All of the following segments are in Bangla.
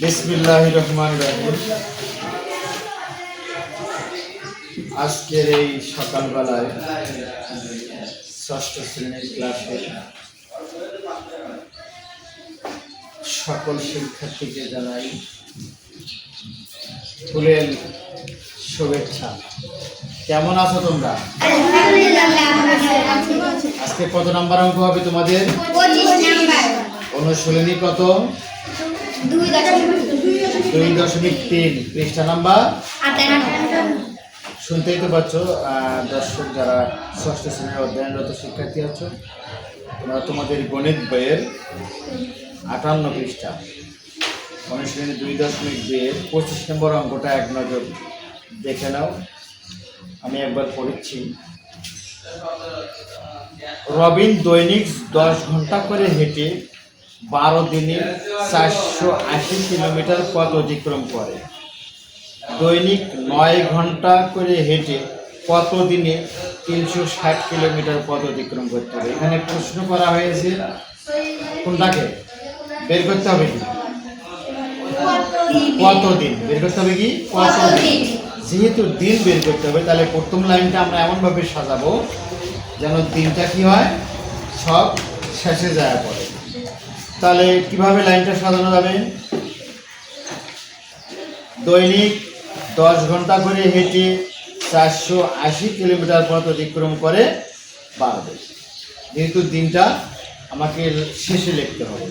বিসমিল্লাহ রহমান রহিম। আজকের এই সকালবেলায় ষষ্ঠ শ্রেণির ক্লাসে সকল শিক্ষার্থীকে জানাই ফুলের শুভেচ্ছা। কেমন আছো তোমরা? আজকে কত নাম্বার অঙ্ক হবে তোমাদের? অনুশীলনী কত? দুই দশমিক তিন পৃষ্ঠা নাম্বার? শুনতেই তো পাচ্ছ দর্শক যারা ষষ্ঠ শ্রেণির অধ্যয়নরত শিক্ষার্থী আছো তোমরা তোমাদের গণিত বইয়ের আটান্ন পৃষ্ঠা। অনুশীলনী দুই দশমিক দুইয়ের পঁচিশ নম্বর অঙ্কটা এক নজর দেখে নাও। আমি একবার পড়েছি। রবিন দৈনিক দশ ঘণ্টা করে হেঁটে বারো দিনে চারশো আশি কিলোমিটার পথ অতিক্রম করে। দৈনিক নয় ঘণ্টা করে হেঁটে কত দিনে তিনশো ষাট কিলোমিটার পথ অতিক্রম করতে হবে? এখানে প্রশ্ন করা হয়েছে। কোনটাকে? বের করতে হবে কি? কত দিন? বের করতে হবে কি? কত দিন? যেহেতু দিন বের করতে হবে তাহলে প্রথম লাইনটা আমরা এমনভাবে সাজাবো যেন দিনটা কি হয়? সব শেষে যায় পড়ে তাহলে কীভাবে লাইনটা সাজানো যাবে? দৈনিক দশ ঘণ্টা করে হেঁটে চারশো আশি কিলোমিটার পথ অতিক্রম করে বাড়বে যেহেতু দিনটা আমাকে শেষে লিখতে হবে।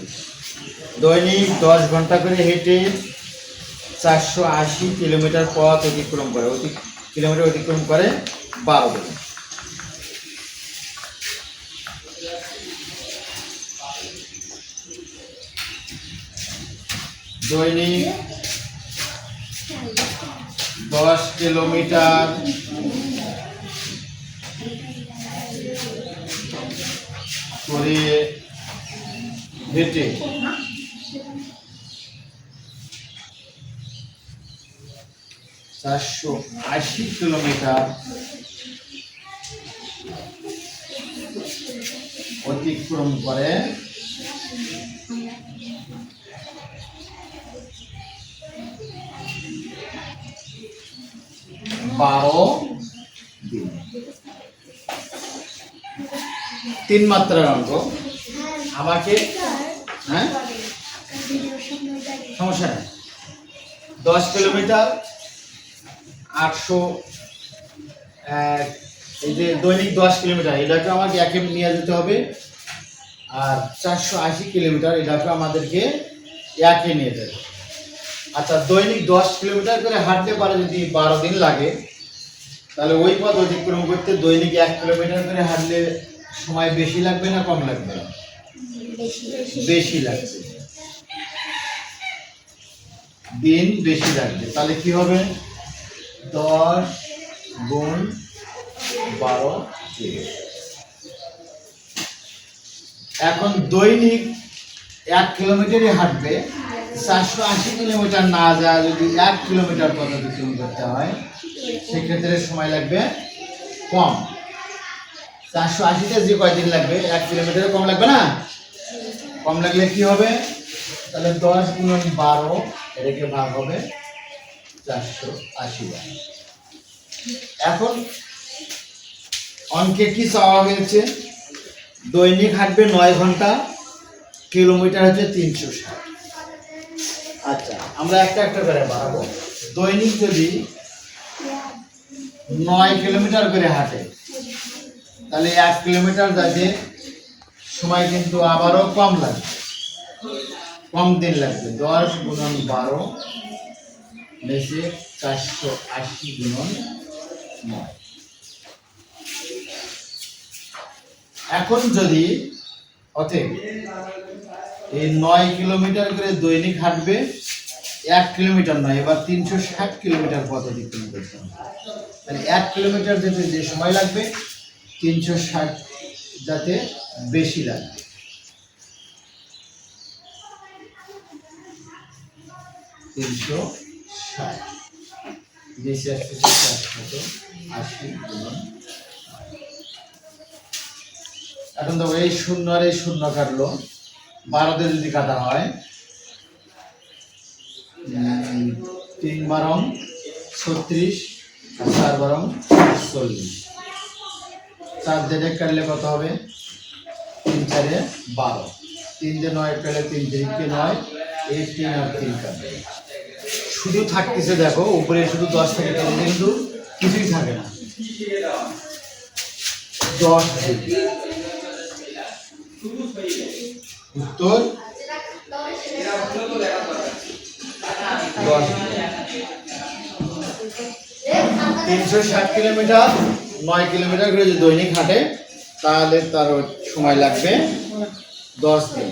দৈনিক দশ ঘণ্টা করে হেঁটে চারশো আশি কিলোমিটার পথ অতিক্রম করে, অতি কিলোমিটার অতিক্রম করে বারো দিন। দৈনিক দশ কিলোমিটার। করে হেঁটে। চারশো আশি কিলোমিটার অতিক্রম করে বারো। দিন তিন মাত্রার অঙ্ক। আমাকে হ্যাঁ? সমস্যা নেই। দশ কিলোমিটার আটশো এক, এই যে দৈনিক দশ কিলোমিটার এটাকে আমাকে একে নিয়ে যেতে হবে। আর চারশো আশি কিলোমিটার এটাকে আমাদেরকে একে নিয়ে যেতে হবে। আচ্ছা দৈনিক দশ কিলোমিটার করে হাঁটতে পারে যদি বারো দিন লাগে তাহলে ওই পথ অতিক্রম করতে দৈনিক এক কিলোমিটার করে হাঁটলে সময় বেশি লাগবে না কম লাগবে? না বেশি। লাগবে। দিন বেশি লাগবে। তাহলে কি হবে? দশ গুণ বারো এখন দৈনিক এক কিলোমিটারই হাঁটবে। চারশো আশি কিলোমিটার না যায়, যদি এক কিলোমিটার পথ অতিক্রম করতে হয়, সেক্ষেত্রে সময় লাগবে কম। চারশো আশিতে যে কয়দিন লাগবে? এক কিলোমিটারে কম লাগবে না? কম লাগলে কি হবে? তাহলে দশ গুণন বারো, এটাকে ভাগ হবে চারশো আশি এখন, অঙ্কে কি চাওয়া হয়েছে? দৈনিক হাঁটবে নয় ঘণ্টা, কিলোমিটার হচ্ছে তিনশো ষাট। আচ্ছা আমরা একটা একটা করে বাড়াবো। দৈনিক যদি নয় কিলোমিটার করে হাঁটে, তাহলে এক কিলোমিটার যাতে সময় কিন্তু আবারও কম লাগবে। কম দিন লাগবে, দশ গুণন বারো বেশি চারশো আশি গুণন নয়। এখন যদি, অতএব এই নয় কিলোমিটার করে দৈনিক হাঁটবে, এক কিলোমিটার নয়, এবার তিনশো ষাট কিলোমিটার পথ অতিক্রম করতে হবে। তাহলে এক কিলোমিটার যেতে যে সময় লাগবে, তিনশো ষাট যাতে বেশি লাগবে। তিনশো ষাট। আশি এখন তো এই শূন্য আর এই শূন্য কাটলো। বারোতে যদি কাটা হয় তিন বারং ছত্রিশ, চার বারং চল্লিশ। চার দিয়ে কাটলে কত হবে? তিন চারে বারো। তিন দিয়ে নয় কাটলে তিন তিরিখকে নয় এই তিন আর তিন কাটবে শুধু থাকতেছে দেখো, উপরে শুধু দশ থেকে তিন দিয়ে কিন্তু কিছুই থাকে না। দশ উত্তর? তিনশো ষাট কিলোমিটার, নয় কিলোমিটার করে যদি দৈনিক হাঁটে, তাহলে তার সময় লাগবে দশ দিন।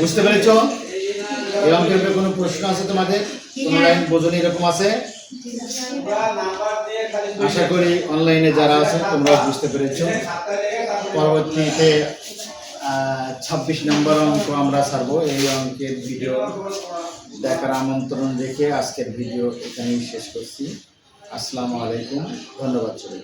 বুঝতে পেরেছ? এই অঙ্কের কোনো প্রশ্ন আছে তোমাদের? কোনো লাইন বোঝনি এরকম আছে? আশা করি অনলাইনে যারা আছে তোমরা বুঝতে পেরেছ। পরবর্তীতে ছাব্বিশ নম্বর অঙ্ক আমরা ছাড়বো। এই অঙ্কের ভিডিও দেখার আমন্ত্রণ রেখে আজকের ভিডিও এখানেই শেষ করছি। আসসালামু আলাইকুম। ধন্যবাদ সবাই